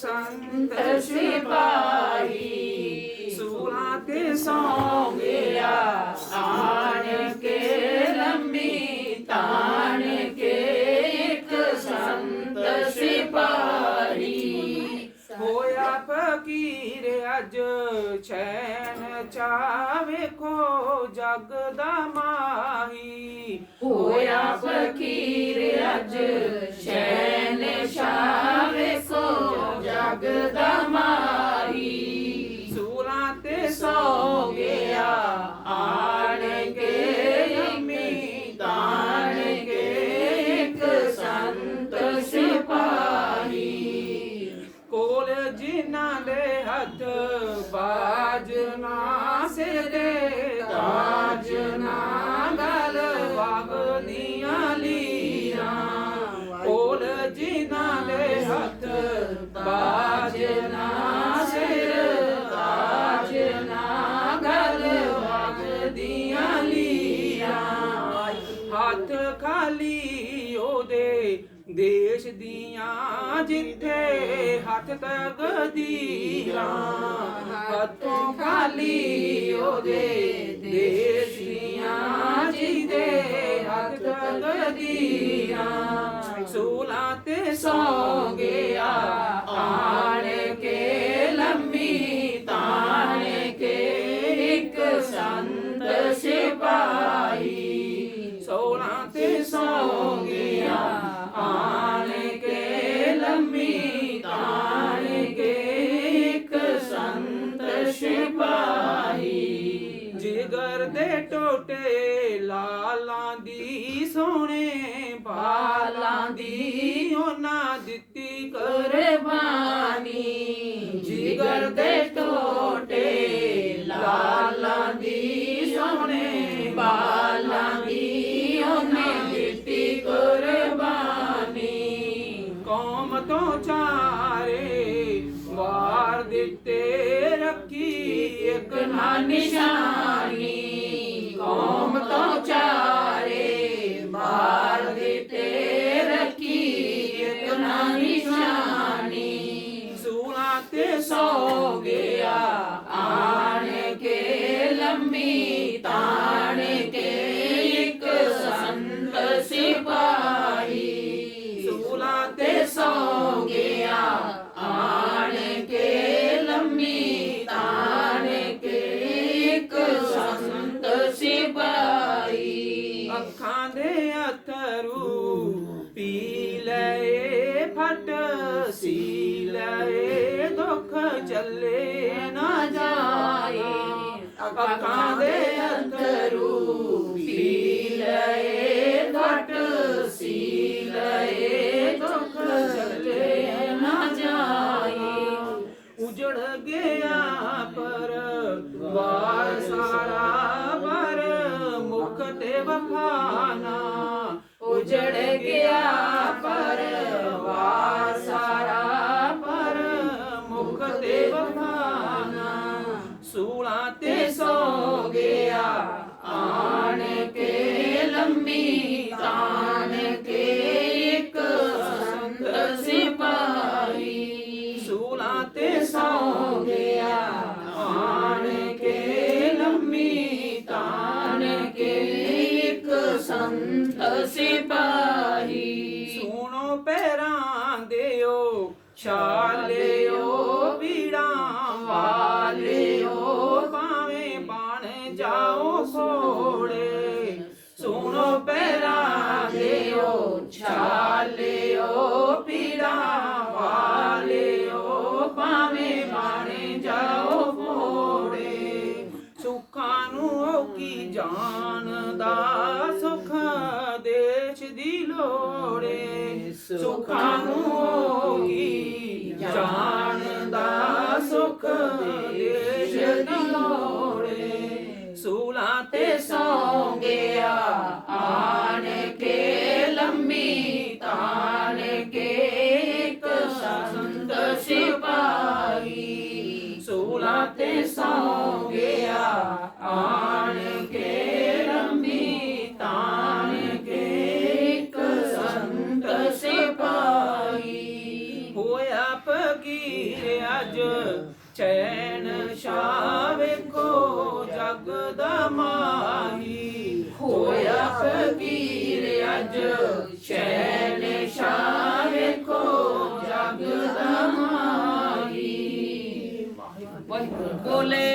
ਸੰਤ ਸਿਪਾਹੀ। ਸੂਲਾਂ ਤੇ ਸੌਂ ਗਿਆ ਆਣ ਕੇ ਲੰਮੀ ਤਾਣ ਕੇ ਇੱਕ ਸੰਤ ਸਿਪਾਹੀ। ਹੋਇਆ ਫਕੀਰ ਅੱਜ ਚੈਨ ਚਾਵੇ ਕੋ ਜਗ ਦਾ ਮਾਹੀ। ਹੋਇਆ ਫਕੀਰ ਅੱਜ ਚੈਨ ਚਾਵੇ ਕੋ ਜਗ ਦਾ ਮਾਹੀ ਤੇ ਸੋ ਗਿਆ ਆਣ ਕੇ ਯਮੀ ਤਾਣ ਕੇ ਇੱਕ ਸੰਤ ਸਿਪਾਹੀ। ਕੋਲ ਜਿਨ੍ਹਾਂ ਦੇ ਹੱਥ ਬਾਜ ਨਾ ਸਿਰ ਦੇ, ਤਾਜ ਨਾ ਹੱਥ ਖਾਲੀ ਉਹਦੇ ਦੇਸ਼ ਦੀਆਂ ਜਿੱਥੇ ਹੱਥ ਤਗਦੀਰਾਂ ਹੱਥੋਂ ਖਾਲੀ ਉਹਦੇ ਦੇਸ਼ ਦੀਆਂ ਜਿੱਥੇ ਹੱਥ ਤਗਦੀਰਾਂ ਸੂਲਾਂ ਤੇ ਸੌ ਸੋਲਾਂ ਸੌ ਗਿਆ ਆਣ ਕੇ ਲੰਮੀ ਤਾਣ ਕੇ ਇੱਕ ਸੰਤ ਸਿਪਾਹੀ। ਜਿਗਰ ਦੇ ਟੋਟੇ ਲਾਲਾਂ ਦੀ ਸੋਹਣੇ ਬਾਲਾਂ ਦੀ ਉਹਨਾਂ ਦਿੱਤੀ ਕੁਰਬਾਨੀ ਤੋਂ ਚਾਰੇ ਵਾਰ ਦਿੱਤੇ ਰੱਖੀ, ਇੱਕ ਨਾ ਨਿਸ਼ਾਨੀ। ਕੌਮ ਤੋਂ ਚਾਰੇ ਵਾਰ ਦਿੱਤੇ ਰੱਖੀ, ਇੱਕ ਨਾ ਨਿਸ਼ਾਨੀ। ਸੂਲਾਂ ਤੇ ਸੌ ਗਿਆ, ਆਣ ਕੇ ਲੰਮੀ ਤਾਣ ਚੱਲੇ ਨਾ ਜਾਏ। ਅੱਖਾਂ ਦੇ ਅਥਰੂ ਪੀ ਲਏ ਫਟ ਸੀ ਲਏ ਦੁੱਖ ਚੱਲੇ ਨਾ ਜਾਏ। ਉਜੜ ਗਿਆ ਪਰ ਵਾਰ ਸਾਰਾ ਪਰ ਮੁਖ ਤੇ ਵਫਾਨਾ ਉਜੜ ਗਿਆ ਪਰ ਸੰਤ ਸਿਪਾਹੀ। ਸੁਣੋ ਪੈਰਾਂ ਦਿਓ ਛਾਲਿਓ ਵੀੜਾਂ ਵਾਲਿਓ ਭਾਵੇਂ ਬਣ ਜਾਓ ਫੋੜੇ ਸੁਣੋ ਪੈਰਾਂ ਦਿਓ ਛਾਲਿਓ ਪੀੜਾਂ ਵਾਲਿਓ ਭਾਵੇਂ ਬਣ ਜਾਓ ਫੋੜੇ ਸੁੱਖਾਂ ਨੂੰ ਉਹ ਕੀ ਜਾਣਦਾ ਦੀ ਲੋੜੇ ਸੁੱਖਾਂ ਨੂੰ ਉਹ ਕੀ ਜਾਣਦਾ ਸੁਖ ਦੇਸ਼ ਦੀ ਲੋੜੇ? ਸੂਲਾਂ ਤੇ ਸੌ ਗਿਆ ਆਣ ਕੇ ਲੰਮੀ ਤਾਣ ਕੇ ਇੱਕ ਸੰਤ ਸਿਪਾਹੀ। ਸੂਲਾਂ ਤੇ ਸੌ ਚੈਨ ਸ਼ਾਹ ਵੇਖੋ ਜਗ ਦਾ ਹੋਇਆ ਫਕੀਰ ਅਜ ਚੈਨ ਸ਼ਾਹ ਵੇਖੋ ਜਗ ਦਾ ਮਾਹੀ। ਬੋਲੇ